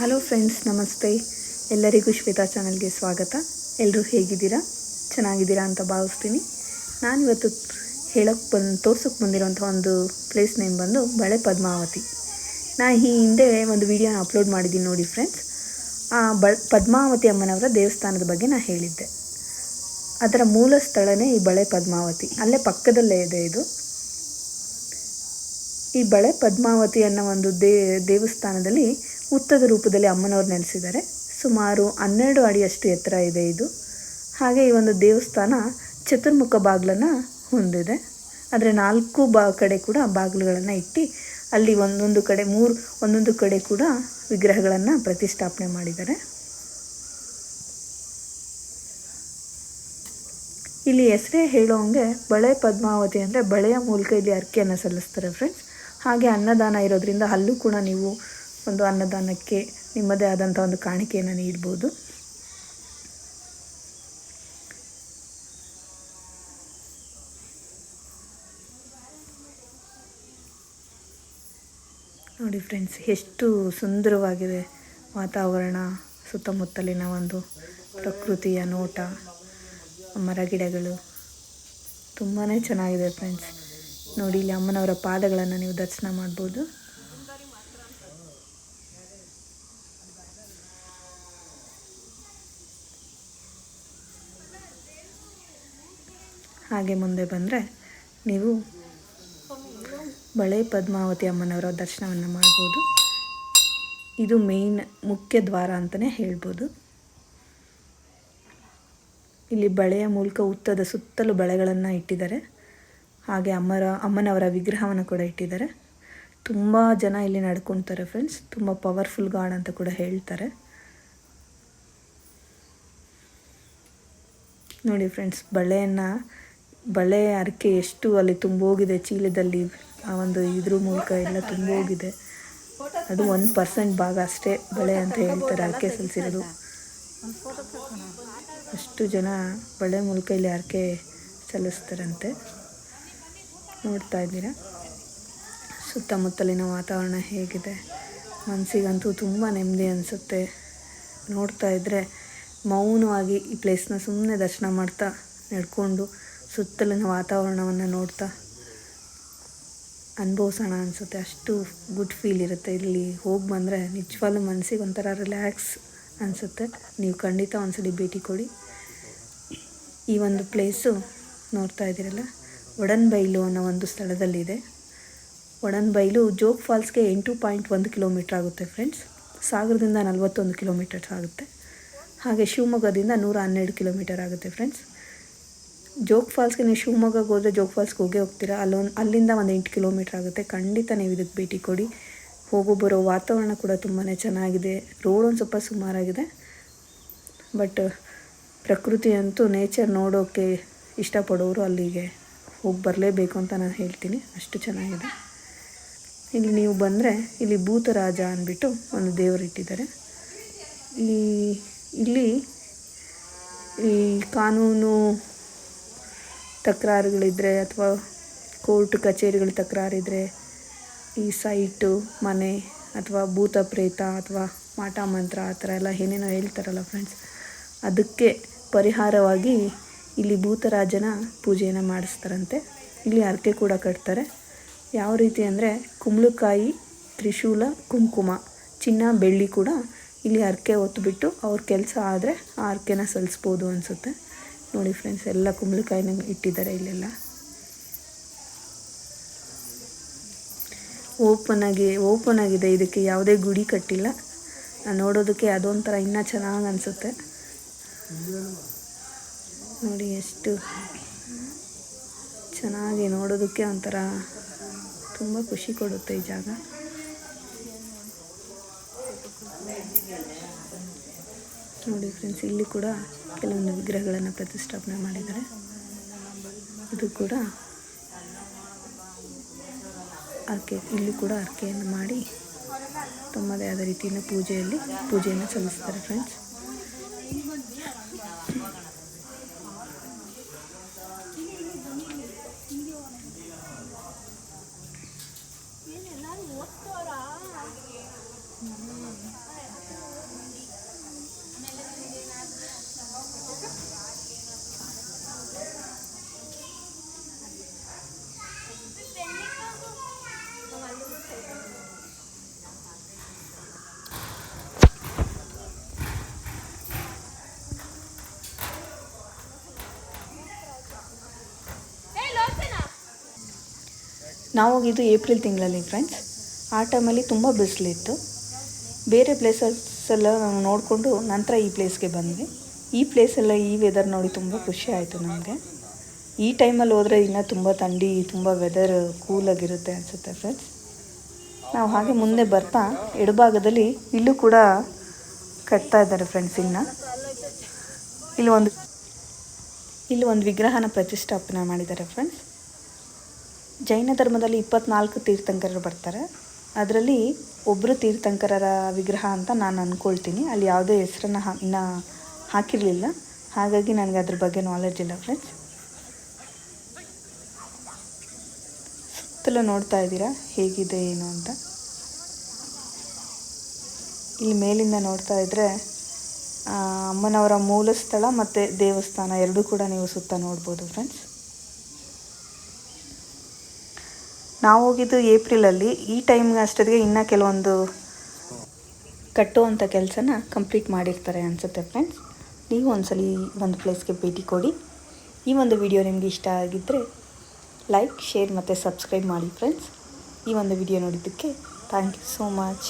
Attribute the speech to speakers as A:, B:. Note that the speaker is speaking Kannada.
A: ಹಲೋ ಫ್ರೆಂಡ್ಸ್ ನಮಸ್ತೆ. ಎಲ್ಲರಿಗೂ ಶ್ವೇತಾ ಚಾನಲ್ಗೆ ಸ್ವಾಗತ. ಎಲ್ಲರೂ ಹೇಗಿದ್ದೀರಾ? ಚೆನ್ನಾಗಿದ್ದೀರಾ ಅಂತ ಭಾವಿಸ್ತೀನಿ. ನಾನಿವತ್ತು ಹೇಳೋಕ್ಕೆ ಬಂದು ತೋರ್ಸೋಕ್ಕೆ ಬಂದಿರೋಂಥ ಒಂದು ಪ್ಲೇಸ್ ನೇಮ್ ಬಂದು ಬಳೆ ಪದ್ಮಾವತಿ. ನಾ ಈ ಹಿಂದೆ ಒಂದು ವಿಡಿಯೋನ ಅಪ್ಲೋಡ್ ಮಾಡಿದ್ದೀನಿ ನೋಡಿ ಫ್ರೆಂಡ್ಸ್ ಆ ಬ, ಪದ್ಮಾವತಿ ಅಮ್ಮನವರ ದೇವಸ್ಥಾನದ ಬಗ್ಗೆ ನಾನು ಹೇಳಿದ್ದೆ. ಅದರ ಮೂಲ ಸ್ಥಳನೇ ಈ ಬಳೆ ಪದ್ಮಾವತಿ. ಅಲ್ಲೇ ಪಕ್ಕದಲ್ಲೇ ಇದೆ ಇದು. ಈ ಬಳೆ ಪದ್ಮಾವತಿ ಅನ್ನೋ ಒಂದು ದೇವಸ್ಥಾನದಲ್ಲಿ ಉತ್ತದ ರೂಪದಲ್ಲಿ ಅಮ್ಮನವ್ರು ನೆಲೆಸಿದ್ದಾರೆ. ಸುಮಾರು ಹನ್ನೆರಡು ಅಡಿಯಷ್ಟು ಎತ್ತರ ಇದೆ ಇದು. ಹಾಗೆ ಈ ಒಂದು ದೇವಸ್ಥಾನ ಚತುರ್ಮುಖ ಬಾಗಿಲನ್ನು ಹೊಂದಿದೆ. ಆದರೆ ನಾಲ್ಕು ಬಾ ಕಡೆ ಕೂಡ ಬಾಗಿಲುಗಳನ್ನು ಇಟ್ಟು ಅಲ್ಲಿ ಒಂದೊಂದು ಕಡೆ, ಮೂರು ಒಂದೊಂದು ಕಡೆ ಕೂಡ ವಿಗ್ರಹಗಳನ್ನು ಪ್ರತಿಷ್ಠಾಪನೆ ಮಾಡಿದ್ದಾರೆ. ಇಲ್ಲಿ ಹೆಸರೇ ಹೇಳೋಂಗೆ ಬಳೆ ಪದ್ಮಾವತಿ ಅಂದರೆ ಬಳೆಯ ಮೂಲಕ ಇಲ್ಲಿ ಅರ್ಕೆಯನ್ನು ಸಲ್ಲಿಸ್ತಾರೆ ಫ್ರೆಂಡ್ಸ್ ಹಾಗೆ ಅನ್ನದಾನ ಇರೋದ್ರಿಂದ ಅಲ್ಲೂ ಕೂಡ ನೀವು ಒಂದು ಅನ್ನದಾನಕ್ಕೆ ನಿಮ್ಮದೇ ಆದಂಥ ಒಂದು ಕಾಣಿಕೆಯನ್ನು ನೀಡ್ಬೋದು. ನೋಡಿ ಫ್ರೆಂಡ್ಸ್, ಎಷ್ಟು ಸುಂದರವಾಗಿದೆ ವಾತಾವರಣ, ಸುತ್ತಮುತ್ತಲಿನ ಒಂದು ಪ್ರಕೃತಿಯ ನೋಟ ಮರಗಿಡಗಳು ತುಂಬಾ ಚೆನ್ನಾಗಿದೆ ಫ್ರೆಂಡ್ಸ್. ನೋಡಿ, ಇಲ್ಲಿ ಅಮ್ಮನವರ ಪಾದಗಳನ್ನು ನೀವು ದರ್ಶನ ಮಾಡ್ಬೋದು. ಹಾಗೆ ಮುಂದೆ ಬಂದರೆ ನೀವು ಬಳೆ ಪದ್ಮಾವತಿ ಅಮ್ಮನವರ ದರ್ಶನವನ್ನು ಮಾಡ್ಬೋದು. ಇದು ಮೇಯ್ನ್ ಮುಖ್ಯ ದ್ವಾರ ಅಂತಲೇ ಹೇಳ್ಬೋದು. ಇಲ್ಲಿ ಬಳೆಯ ಮೂಲಕ ಉತ್ತದ ಸುತ್ತಲೂ ಬಳೆಗಳನ್ನು ಇಟ್ಟಿದ್ದಾರೆ. ಹಾಗೆ ಅಮ್ಮರ, ಅಮ್ಮನವರ ವಿಗ್ರಹವನ್ನು ಕೂಡ ಇಟ್ಟಿದ್ದಾರೆ. ತುಂಬ ಜನ ಇಲ್ಲಿ ನಡ್ಕೊತಾರೆ ಫ್ರೆಂಡ್ಸ್ ತುಂಬ ಪವರ್ಫುಲ್ ಗಾಡ್ ಅಂತ ಕೂಡ ಹೇಳ್ತಾರೆ. ನೋಡಿ ಫ್ರೆಂಡ್ಸ್ ಬಳೆಯನ್ನು ಬಳೆ ಅರಕೆ ಎಷ್ಟು ಅಲ್ಲಿ ತುಂಬೋಗಿದೆ, ಚೀಲದಲ್ಲಿ ಆ ಒಂದು ಇದ್ರ ಮೂಲಕ ಎಲ್ಲ ತುಂಬೋಗಿದೆ. ಅದು ಒಂದು ಪರ್ಸೆಂಟ್ ಭಾಗ ಅಷ್ಟೇ ಬಳೆ ಅಂತ ಹೇಳ್ತಾರೆ, ಅರಕೆ ಸಲ್ಲಿಸಿರೋದು ಅಷ್ಟು ಜನ ಬಳೆ ಮೂಲಕ ಇಲ್ಲಿ ಅರಕೆ ಸಲ್ಲಿಸ್ತಾರಂತೆ. ನೋಡ್ತಾ ಇದ್ದೀರಾ? ಸುತ್ತಮುತ್ತಲಿನ ವಾತಾವರಣ ಹೇಗಿದೆ. ಮನಸ್ಸಿಗಂತೂ ತುಂಬ ನೆಮ್ಮದಿ ಅನಿಸುತ್ತೆ. ನೋಡ್ತಾ ಇದ್ದರೆ ಮೌನವಾಗಿ ಈ ಪ್ಲೇಸ್ನ ಸುಮ್ಮನೆ ದರ್ಶನ ಮಾಡ್ತಾ ನಡ್ಕೊಂಡು ಸುತ್ತಲಿನ ವಾತಾವರಣವನ್ನು ನೋಡ್ತಾ ಅನುಭವಿಸೋಣ ಅನಿಸುತ್ತೆ. ಅಷ್ಟು ಗುಡ್ ಫೀಲ್ ಇರುತ್ತೆ. ಇಲ್ಲಿ ಹೋಗಿ ಬಂದರೆ ನಿಜವಾಗ್ಲೂ ಮನಸ್ಸಿಗೆ ಒಂಥರ ರಿಲ್ಯಾಕ್ಸ್ ಅನಿಸುತ್ತೆ. ನೀವು ಖಂಡಿತ ಒಂದ್ಸಲಿ ಭೇಟಿ ಕೊಡಿ. ಈ ಒಂದು ಪ್ಲೇಸು ನೋಡ್ತಾ ಇದ್ದೀರಲ್ಲ? ಒಡನ್ಬೈಲು ಅನ್ನೋ ಒಂದು ಸ್ಥಳದಲ್ಲಿದೆ. ಒಡನ್ಬೈಲು ಜೋಗ್ ಫಾಲ್ಸ್ಗೆ ಎಂಟು ಪಾಯಿಂಟ್ ಒಂದು ಕಿಲೋಮೀಟ್ರ್ ಆಗುತ್ತೆ ಫ್ರೆಂಡ್ಸ್ ಸಾಗರದಿಂದ ನಲವತ್ತೊಂದು ಕಿಲೋಮೀಟರ್ಸ್ ಆಗುತ್ತೆ. ಹಾಗೆ ಶಿವಮೊಗ್ಗದಿಂದ ನೂರ ಹನ್ನೆರಡು ಕಿಲೋಮೀಟರ್ ಆಗುತ್ತೆ ಫ್ರೆಂಡ್ಸ್ ಜೋಗ್ ಫಾಲ್ಸ್ಗೆ ನೀವು ಶಿವಮೊಗ್ಗಕ್ಕೆ ಹೋದರೆ ಜೋಗ್ ಫಾಲ್ಸ್ಗೆ ಹೋಗೇ ಹೋಗ್ತೀರಾ? ಅಲ್ಲೊಂದು ಅಲ್ಲಿಂದ ಒಂದು ಎಂಟು ಕಿಲೋಮೀಟ್ರ್ ಆಗುತ್ತೆ. ಖಂಡಿತ ನೀವು ಇದಕ್ಕೆ ಭೇಟಿ ಕೊಡಿ. ಹೋಗೋ ಬರೋ ವಾತಾವರಣ ಕೂಡ ತುಂಬಾ ಚೆನ್ನಾಗಿದೆ. ರೋಡ್ ಒಂದು ಸ್ವಲ್ಪ ಸುಮಾರಾಗಿದೆ. ಬಟ್ ಪ್ರಕೃತಿ ಅಂತೂ ನೇಚರ್ ನೋಡೋಕ್ಕೆ ಇಷ್ಟಪಡೋರು ಅಲ್ಲಿಗೆ ಹೋಗಿ ಬರಲೇಬೇಕು ಅಂತ ನಾನು ಹೇಳ್ತೀನಿ. ಅಷ್ಟು ಚೆನ್ನಾಗಿದೆ. ಇಲ್ಲಿ ನೀವು ಬಂದರೆ ಇಲ್ಲಿ ಭೂತರಾಜ ಅಂದ್ಬಿಟ್ಟು ಒಂದು ದೇವರು ಇಟ್ಟಿದ್ದಾರೆ. ಈ ಇಲ್ಲಿ ಈ ಕಾನೂನು ತಕರಾರುಗಳಿದ್ದರೆ ಅಥವಾ ಕೋರ್ಟ್ ಕಚೇರಿಗಳ ತಕರಾರಿದ್ದರೆ ಈ ಸೈಟು, ಮನೆ ಅಥವಾ ಭೂತ ಪ್ರೇತ ಅಥವಾ ಮಾಟ ಮಂತ್ರ ಆ ಥರ ಎಲ್ಲ ಏನೇನೋ ಹೇಳ್ತಾರಲ್ಲ ಫ್ರೆಂಡ್ಸ್ ಅದಕ್ಕೆ ಪರಿಹಾರವಾಗಿ ಇಲ್ಲಿ ಭೂತರಾಜನ ಪೂಜೆಯನ್ನು ಮಾಡಿಸ್ತಾರಂತೆ. ಇಲ್ಲಿ ಹರಕೆ ಕೂಡ ಕಟ್ತಾರೆ. ಯಾವ ರೀತಿ ಅಂದರೆ ಕುಂಬಳಕಾಯಿ, ತ್ರಿಶೂಲ, ಕುಂಕುಮ, ಚಿನ್ನ, ಬೆಳ್ಳಿ ಕೂಡ ಇಲ್ಲಿ ಹರಕೆ ಹೊತ್ತುಬಿಟ್ಟು ಅವ್ರ ಕೆಲಸ ಆದರೆ ಆ ಹರಕೆನ ಸಲ್ಲಿಸ್ಬೋದು ಅನಿಸುತ್ತೆ. ನೋಡಿ ಫ್ರೆಂಡ್ಸ್ ಎಲ್ಲ ಕುಂಬಳಕಾಯಿನ ಇಟ್ಟಿದ್ದಾರೆ ಇಲ್ಲೆಲ್ಲ. ಓಪನ್ ಆಗಿ ಓಪನ್ ಆಗಿದೆ. ಇದಕ್ಕೆ ಯಾವುದೇ ಗುಡಿ ಕಟ್ಟಿಲ್ಲ. ನೋಡೋದಕ್ಕೆ ಅದೊಂಥರ ಇನ್ನೂ ಚೆನ್ನಾಗಿ ಅನಿಸುತ್ತೆ. ನೋಡಿ ಎಷ್ಟು ಚೆನ್ನಾಗಿ ನೋಡೋದಕ್ಕೆ ಒಂಥರ ತುಂಬ ಖುಷಿ ಕೊಡುತ್ತೆ ಈ ಜಾಗ. ನೋಡಿ ಫ್ರೆಂಡ್ಸ್ ಇಲ್ಲಿ ಕೂಡ ಕೆಲವೊಂದು ವಿಗ್ರಹಗಳನ್ನು ಪ್ರತಿಷ್ಠಾಪನೆ ಮಾಡಿದ್ದಾರೆ. ಇದು ಕೂಡ ಅರ್ಕೆ, ಇಲ್ಲಿ ಕೂಡ ಅರ್ಕೆಯನ್ನು ಮಾಡಿ ತಮ್ಮದೇ ಆದ ರೀತಿಯ ಪೂಜೆಯಲ್ಲಿ, ಪೂಜೆಯನ್ನು ಸಲ್ಲಿಸ್ತಾರೆ ಫ್ರೆಂಡ್ಸ್ ನಾವು ಹೋಗಿದ್ದು ಏಪ್ರಿಲ್ ತಿಂಗಳಲ್ಲಿ ಫ್ರೆಂಡ್ಸ್ ಆ ಟೈಮಲ್ಲಿ ತುಂಬ ಬಿಸಿಲಿತ್ತು. ಬೇರೆ ಪ್ಲೇಸಸ್ ಎಲ್ಲ ನಾವು ನೋಡಿಕೊಂಡು ನಂತರ ಈ ಪ್ಲೇಸ್ಗೆ ಬಂದ್ವಿ. ಈ ಪ್ಲೇಸೆಲ್ಲ ಈ ವೆದರ್ ನೋಡಿ ತುಂಬ ಖುಷಿ ಆಯಿತು ನಮಗೆ. ಈ ಟೈಮಲ್ಲಿ ಹೋದರೆ ಇನ್ನೂ ತುಂಬ ಥಂಡಿ, ತುಂಬ ವೆದರ್ ಕೂಲಾಗಿರುತ್ತೆ ಅನಿಸುತ್ತೆ ಫ್ರೆಂಡ್ಸ್ ನಾವು ಹಾಗೆ ಮುಂದೆ ಬರ್ತಾ ಎಡಭಾಗದಲ್ಲಿ ಇಲ್ಲೂ ಕೂಡ ಕಟ್ತಾ ಇದ್ದಾರೆ ಫ್ರೆಂಡ್ಸ್ ಇನ್ನು. ಇಲ್ಲಿ ಒಂದು ಇಲ್ಲಿ ಒಂದು ವಿಗ್ರಹನ ಪ್ರತಿಷ್ಠಾಪನೆ ಮಾಡಿದ್ದಾರೆ ಫ್ರೆಂಡ್ಸ್ ಜೈನ ಧರ್ಮದಲ್ಲಿ ಇಪ್ಪತ್ನಾಲ್ಕು ತೀರ್ಥಂಕರರು ಬರ್ತಾರೆ. ಅದರಲ್ಲಿ ಒಬ್ಬರು ತೀರ್ಥಂಕರರ ವಿಗ್ರಹ ಅಂತ ನಾನು ಅಂದ್ಕೊಳ್ತೀನಿ ಅಲ್ಲಿ ಯಾವುದೇ ಹೆಸರನ್ನ ಹಾ ಇನ್ನೂ ಹಾಕಿರಲಿಲ್ಲ. ಹಾಗಾಗಿ ನನಗೆ ಅದ್ರ ಬಗ್ಗೆ ನಾಲೆಡ್ಜ್ ಇಲ್ಲ ಫ್ರೆಂಡ್ಸ್ ಸುತ್ತಲೂ ನೋಡ್ತಾ ಇದ್ದೀರಾ? ಹೇಗಿದೆ, ಏನು ಅಂತ? ಇಲ್ಲಿ ಮೇಲಿಂದ ನೋಡ್ತಾ ಇದ್ದರೆ ಅಮ್ಮನವರ ಮೂಲ ಸ್ಥಳ ಮತ್ತು ದೇವಸ್ಥಾನ ಎರಡೂ ಕೂಡ ನೀವು ಸುತ್ತ ನೋಡ್ಬೋದು ಫ್ರೆಂಡ್ಸ್ ನಾವು ಹೋಗಿದ್ದು ಏಪ್ರಿಲಲ್ಲಿ, ಈ ಟೈಮ್ಗೆ ಅಷ್ಟೊತ್ತಿಗೆ ಇನ್ನೂ ಕೆಲವೊಂದು ಕಟ್ಟುವಂಥ ಕೆಲಸನ ಕಂಪ್ಲೀಟ್ ಮಾಡಿರ್ತಾರೆ ಅನಿಸುತ್ತೆ ಫ್ರೆಂಡ್ಸ್ ನೀವು ಒಂದ್ಸಲ ಒಂದು ಪ್ಲೇಸ್ಗೆ ಭೇಟಿ ಕೊಡಿ. ಈ ಒಂದು ವಿಡಿಯೋ ನಿಮಗೆ ಇಷ್ಟ ಆಗಿದ್ದರೆ ಲೈಕ್ ಶೇರ್ ಮತ್ತು ಸಬ್ಸ್ಕ್ರೈಬ್ ಮಾಡಿ ಫ್ರೆಂಡ್ಸ್ ಈ ಒಂದು ವಿಡಿಯೋ ನೋಡಿದ್ದಕ್ಕೆ ಥ್ಯಾಂಕ್ ಯು ಸೋ ಮಚ್